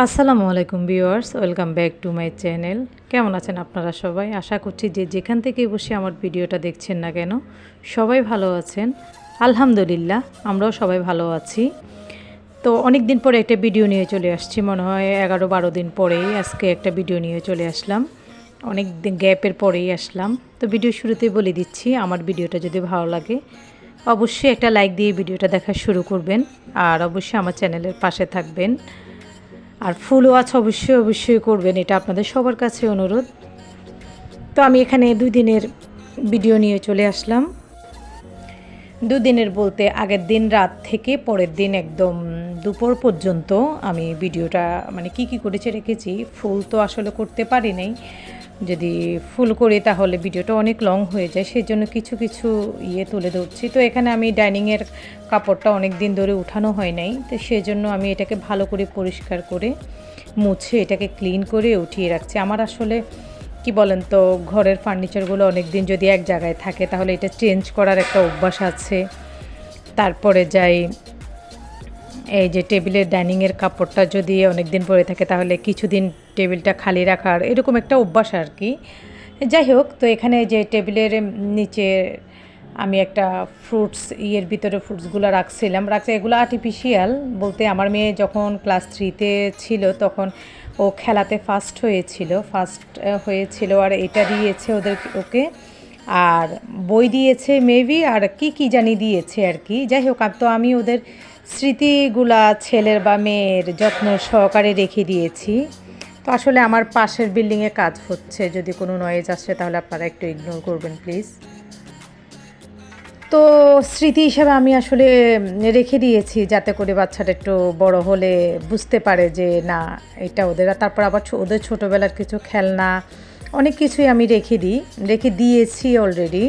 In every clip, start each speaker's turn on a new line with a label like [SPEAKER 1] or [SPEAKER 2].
[SPEAKER 1] আসসালামু আলাইকুম viewers, welcome back to my channel. কেমন আছেন আপনারা সবাই? আশা করছি যে যেখান থেকে বসে আমার ভিডিওটা দেখছেন না কেন, সবাই ভালো আছেন। আলহামদুলিল্লাহ, আমরাও সবাই ভালো আছি। তো অনেক দিন পরে একটা ভিডিও নিয়ে চলে আসছি, মনে হয় এগারো বারো দিন পরেই আজকে একটা ভিডিও নিয়ে চলে আসলাম। অনেক দিন গ্যাপের পরেই আসলাম। তো ভিডিও শুরুতেই বলে দিচ্ছি, আমার ভিডিওটা যদি ভালো লাগে, অবশ্যই একটা লাইক দিয়ে ভিডিওটা দেখা শুরু করবেন। আর অবশ্যই আমার চ্যানেলের পাশে থাকবেন। আর ফুল ওয়াচ অবশ্যই অবশ্যই করবেন, এটা আপনাদের সবার কাছে অনুরোধ। তো আমি এখানে দুই দিনের ভিডিও নিয়ে চলে আসলাম। দুদিনের বলতে আগের দিন রাত থেকে পরের দিন একদম দুপুর পর্যন্ত আমি ভিডিওটা মানে কি কি করেছে, রেখেছি, ফুল তো আসলে করতে পারি নাই। যদি ফুল করি তাহলে ভিডিওটা অনেক লং হয়ে যায় সেই জন্য কিছু কিছু ইয়ে তুলে ধরছি। তো এখানে আমি ডাইনিংয়ের কাপড়টা অনেক দিন ধরে উঠানো হয় নাই, তো সেই জন্য আমি এটাকে ভালো করে পরিষ্কার করে মুছে এটাকে ক্লিন করে উঠিয়ে রাখছি। আমার আসলে, কি বলেন তো, ঘরের ফার্নিচারগুলো অনেক দিন যদি এক জায়গায় থাকে, তাহলে এটা চেঞ্জ করার একটা অভ্যাস আছে। তারপরে যাই, এই যে টেবিলের ডাইনিংয়ের কাপড়টা যদি অনেক দিন পরে থাকে, তাহলে কিছুদিন টেবিলটা খালি রাখার এরকম একটা অভ্যাস আর কি। যাই হোক, তো এখানে যে টেবিলের নিচে আমি একটা ফ্রুটস ইয়ের ভিতরে ফ্রুটসগুলো রাখছিলাম। রাখছি এগুলো আর্টিফিশিয়াল বলতে আমার মেয়ে যখন ক্লাস থ্রিতে ছিল তখন ও খেলাতে ফার্স্ট হয়েছিল ফার্স্ট হয়েছিল আর এটা দিয়েছে ওদের ওকে। আর বই দিয়েছে মেবি আর কি কি জানি দিয়েছে আর কি। যাই হোক তো আমি ওদের স্মৃতিগুলা ছেলের বা মেয়ের যত্ন সহকারে রেখে দিয়েছি। তো আসলে আমার পাশের বিল্ডিংয়ে কাজ হচ্ছে। যদি কোনো নয়েজ আসে তাহলে আপনারা একটু ইগনোর করবেন প্লিজ তো স্মৃতি হিসাবে আমি আসলে রেখে দিয়েছি যাতে করে বাচ্চাটা একটু বড় হলে বুঝতে পারে যে না, এটা ওদের। তারপর আবার ওদের ছোটোবেলার কিছু খেলনা, অনেক কিছুই আমি রেখে দিই। রেখে দিয়েছি অলরেডি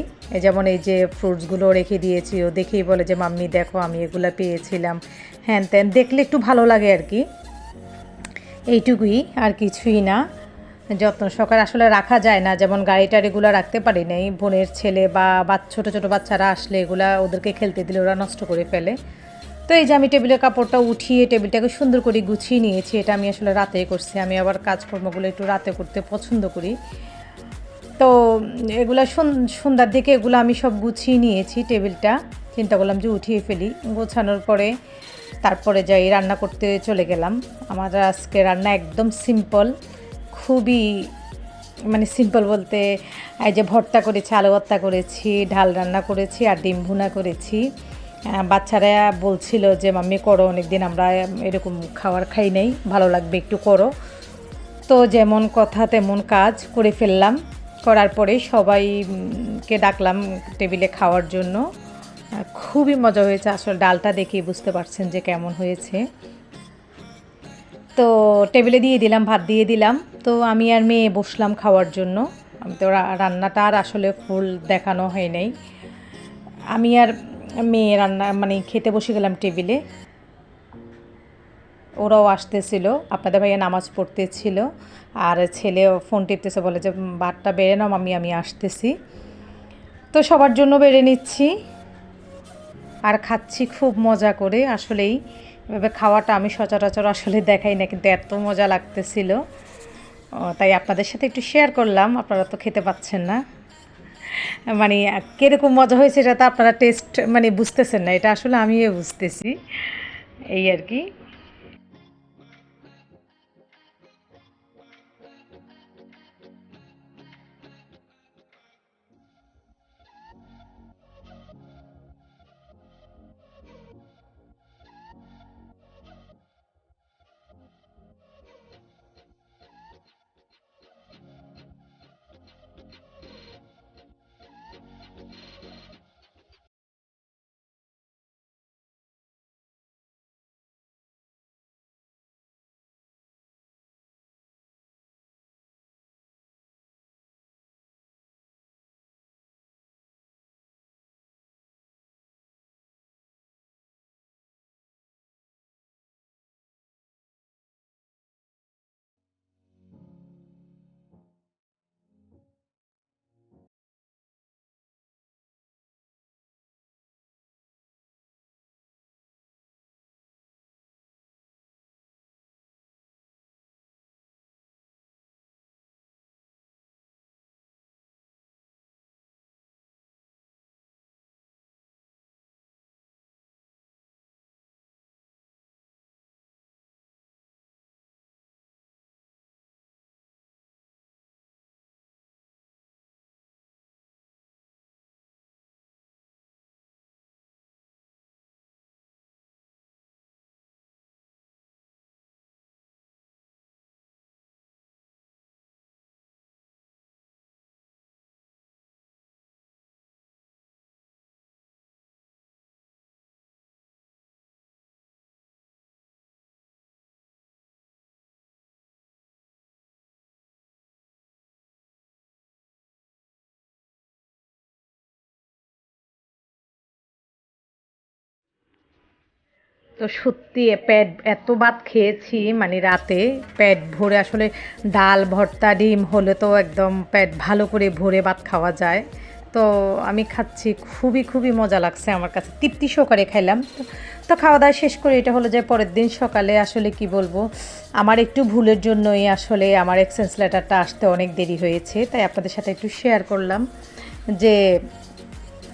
[SPEAKER 1] যেমন এই যে ফ্রুটসগুলো রেখে দিয়েছি, ও দেখেই বলে যে, মাম্মি দেখো, আমি এগুলো পেয়েছিলাম। হ্যান ত্যান, দেখলে একটু ভালো লাগে আর কি। এইটুকুই, আর কিছুই না। যত্ন সহকারে আসলে রাখা যায় না। যেমন গাড়ি টাড়িগুলো রাখতে পারি নাই, বোনের ছেলে বা ছোটো ছোটো বাচ্চারা আসলে এগুলা ওদেরকে খেলতে দিলে ওরা নষ্ট করে ফেলে। তো এই যে আমি টেবিলের কাপড়টা উঠিয়ে টেবিলটাকে সুন্দর করে গুছিয়ে নিয়েছি, এটা আমি আসলে রাতে করছি। আমি আবার কাজকর্মগুলো একটু রাতে করতে পছন্দ করি। তো এগুলা সন্ধ্যার দিকে এগুলো আমি সব গুছিয়ে নিয়েছি টেবিলটা। চিন্তা করলাম যে উঠিয়ে ফেলি। গোছানোর পরে তারপরে যাই রান্না করতে চলে গেলাম। আমার আজকে রান্না একদম সিম্পল খুবই মানে সিম্পল বলতে এই যে ভর্তা করেছি, আলু ভর্তা করেছি, ঢাল রান্না করেছি আর ডিম ভুনা করেছি। বাচ্চারা বলছিল যে, মাম্মি, করো অনেক দিন আমরা এরকম খাবার খাই নাই, ভালো লাগবে একটু করো। তো যেমন কথা তেমন কাজ করে ফেললাম। করার পরে সবাইকে ডাকলাম টেবিলে খাওয়ার জন্য। খুবই মজা হয়েছে। আসলে ডালটা দেখে বুঝতে পারছেন যে কেমন হয়েছে। তো টেবিলে দিয়ে দিলাম, ভাত দিয়ে দিলাম। তো আমি আর মেয়ে বসলাম খাওয়ার জন্য। আমি তো রান্নাটা আর আসলে ফুল দেখানো হয় নাই। আমি আর মেয়ে রান্না মানে খেতে বসে গেলাম টেবিলে। ওরাও আসতেছিল। আপনাদের ভাইয়া নামাজ পড়তেছিল। আর ছেলে ফোন টিপতেছে, বলে যে ভাতটা বেড়ে নাও আমি আমি আসতেছি। তো সবার জন্য বেড়ে নিচ্ছি। আর খাচ্ছি খুব মজা করে। আসলেই এভাবে খাওয়াটা আমি সচরাচর আসলে দেখাই না, কিন্তু এত মজা লাগতেছিল। তাই আপনাদের সাথে একটু শেয়ার করলাম, আপনারা তো খেতে পাচ্ছেন না। মানে কীরকম মজা হয়েছে এটা তো আপনারা টেস্ট মানে বুঝতেছেন না, এটা আসলে আমিও বুঝতেছি। এই আর কি। তো সত্যি পেট, এত ভাত খেয়েছি মানে রাতে। পেট ভরে আসলে ডাল, ভর্তা, ডিম হলে তো একদম পেট ভালো করে ভরে ভাত খাওয়া যায়। তো আমি খাচ্ছি, খুবই খুবই মজা লাগছে আমার কাছে। তৃপ্তি সহকারে খাইলাম। তো- খাওয়া দাওয়া শেষ করে এটা হলো যে পরের দিন সকালে আসলে কি বলব, আমার একটু ভুলের জন্যই আসলে আমার এক্সচেঞ্জ লেটারটা আসতে অনেক দেরি হয়েছে, তাই আপনাদের সাথে একটু শেয়ার করলাম যে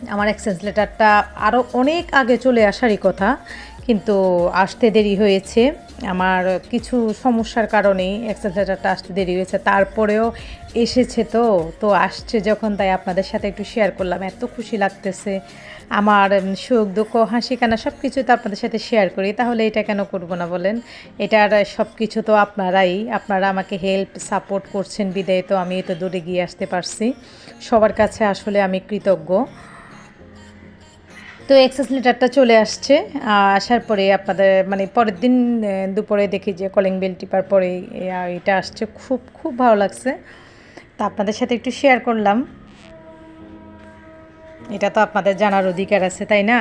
[SPEAKER 1] আমার এক্সচেঞ্জ লেটারটা আরও অনেক আগে চলে আসারই কথা। কিন্তু আসতে দেরি হয়েছে। আমার কিছু সমস্যার কারণেই এক্সচেঞ্জ লেটারটা আসতে দেরি হয়েছে। তারপরেও এসেছে তো তো আসছে যখন, তাই আপনাদের সাথে একটু শেয়ার করলাম। এত খুশি লাগতেছে। আমার সুখ, দুঃখ, হাসি, কান্না সব কিছু তো আপনাদের সাথে শেয়ার করি। তাহলে এটা কেন করব না বলেন? এটার সব কিছু তো আপনারাই, আপনারা আমাকে হেল্প সাপোর্ট করছেন। বিদায় তো আমি তো দূরে গিয়ে আসতে পারছি। সবার কাছে আসলে আমি কৃতজ্ঞ। তো এক্সেস লেটারটা চলে আসছে আসার পরে আপনাদের মানে পরের দিন দুপুরে দেখি যে কলিং বেল টিপার পরে এটা আসছে। খুব খুব ভালো লাগছে। তা আপনাদের সাথে একটু শেয়ার করলাম। এটা তো আপনাদের জানার অধিকার আছে, তাই না?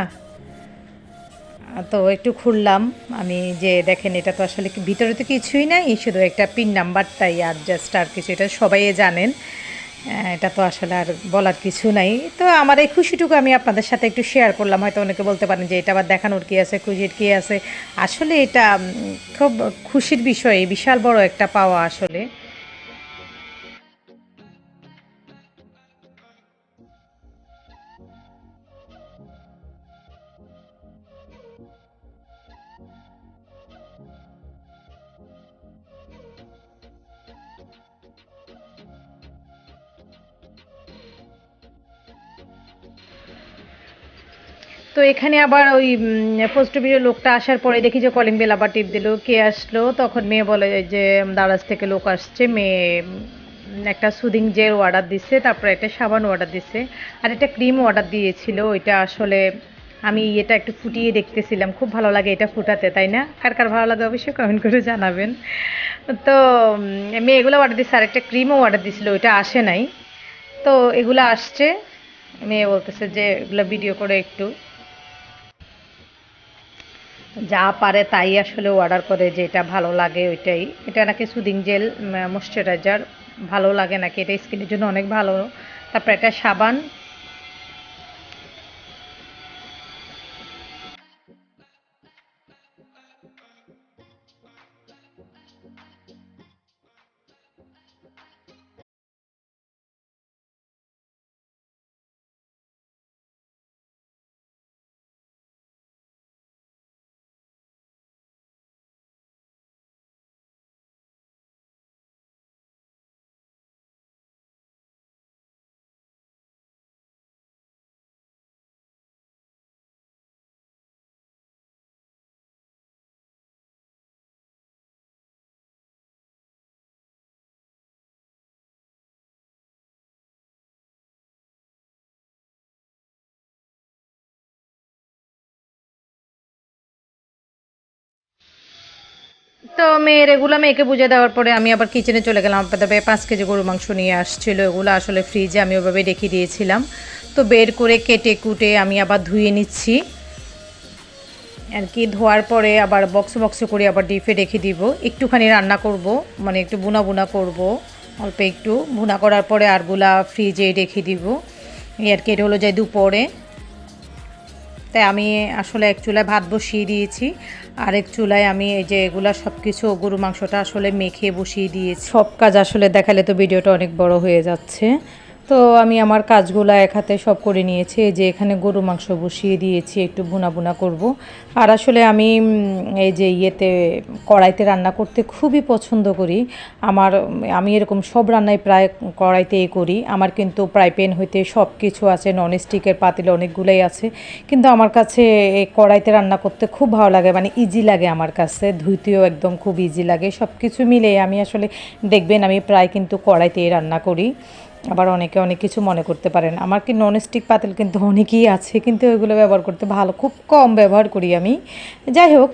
[SPEAKER 1] তো একটু খুললাম। আমি যে দেখেন, এটা তো আসলে ভিতরে তো কিছুই নাই, শুধু একটা পিন নাম্বারটাই আর জাস্ট আর কিছু, এটা সবাই জানেন। এটা তো আসলে আর বলার কিছু নাই। তো আমার এই খুশিটুকু আমি আপনাদের সাথে একটু শেয়ার করলাম। হয়তো অনেকে বলতে পারেন যে এটা আবার দেখানোর কী আছে, খুশির কী আছে। আসলে এটা খুব খুশির বিষয়, বিশাল বড় একটা পাওয়া আসলে। তো এখানে আবার ওই পোস্ট অফিসের লোকটা আসার পরে দেখি যে কলিং বেল আবার টিপ দিল। কে আসলো? তখন মেয়ে বলে যে দারাজ থেকে লোক আসছে। মেয়ে একটা সুদিং জেল অর্ডার দিচ্ছে তারপরে একটা সাবান অর্ডার দিচ্ছে আর একটা ক্রিম অর্ডার দিয়েছিল। ওইটা আসলে আমি এটা একটু ফুটিয়ে দেখতেছিলাম। খুব ভালো লাগে এটা ফুটাতে, তাই না? কার কার ভালো লাগে অবশ্যই কমেন্ট করে জানাবেন। তো মেয়ে এগুলো অর্ডার দিচ্ছে আর একটা ক্রিমও অর্ডার দিয়েছিল ওইটা আসে নাই। তো এগুলো আসছে। মেয়ে বলতেছে যে, এগুলো ভিডিও করে একটু। যা পারে তাই আসলে অর্ডার করে, যেটা ভালো লাগে ওইটাই। এটা নাকি সুদিং জেল ময়শ্চারাইজার ভালো লাগে নাকি? এটা স্কিনের জন্য অনেক ভালো। তারপরে এটা সাবান তো মেয়ের এগুলো মেয়েকে বুঝে দেওয়ার পরে আমি আবার কিচেনে চলে গেলাম। আপনাদের পাঁচ কেজি গরু মাংস নিয়ে আসছিল এগুলো আসলে ফ্রিজে আমি ওভাবে রেখে দিয়েছিলাম। তো বের করে কেটে কুটে আমি আবার ধুয়ে নিচ্ছি। আর কি, ধোয়ার পরে আবার বক্স বক্স করে আবার ডিপে রেখে দিব। একটুখানি রান্না করব মানে একটু বুনা বুনা করব। অল্প একটু। বুনা করার পরে আরগুলা ফ্রিজে রেখে দিব। এই আর কি, এটা হলো যায় দুপুরে। তাই আমি আসলে এক চুলায় ভাত বসিয়ে দিয়েছি। আর এক চুলায় আমি এই যে এগুলা সব কিছু গরু মাংসটা আসলে মেখে বসিয়ে দিয়েছি। সব কাজ আসলে দেখালে তো ভিডিওটা অনেক বড় হয়ে যাচ্ছে। তো আমি আমার কাজগুলো এক হাতে সব করে নিয়েছি যে এখানে গরু মাংস বসিয়ে দিয়েছি, একটু বুনা বুনা করব। আর আসলে আমি এই যে ইয়েতে, কড়াইতে রান্না করতে খুবই পছন্দ করি। আমার, আমি এরকম সব রান্নাই প্রায় কড়াইতেই করি। আমার কিন্তু প্রায় পেন হইতে সব কিছু আছে নন স্টিকের পাতিল অনেকগুলোই আছে। কিন্তু আমার কাছে এই কড়াইতে রান্না করতে খুব ভালো লাগে মানে ইজি লাগে আমার কাছে। ধুইতেও একদম খুব ইজি লাগে। সব কিছু মিলে আমি আসলে, দেখবেন আমি প্রায় কিন্তু কড়াইতেই রান্না করি। আবার অনেকে অনেক কিছু মনে করতে পারেন। আমার কি ননস্টিক পাতিল কিন্তু অনেকই আছে, কিন্তু ওইগুলো ব্যবহার করতে ভালো, খুব কম ব্যবহার করি আমি। যাই হোক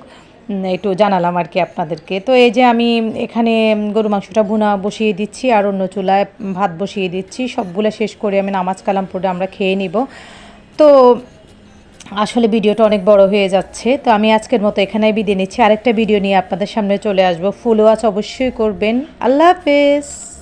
[SPEAKER 1] একটু জানালাম আর কি আপনাদেরকে। তো এই যে আমি এখানে গরু মাংসটা ভুনা বসিয়ে দিচ্ছি আর অন্য চুলায় ভাত বসিয়ে দিচ্ছি, সবগুলো শেষ করে আমি নামাজ কালাম পড়ে আমরা খেয়ে নিব। তো আসলে ভিডিওটা অনেক বড় হয়ে যাচ্ছে। তো আমি আজকের মতো এখানেই বিদায় নিচ্ছি। আরেকটা ভিডিও নিয়ে আপনাদের সামনে চলে আসব। ফুল ওয়াচ অবশ্যই করবেন। আল্লাহ হাফেজ।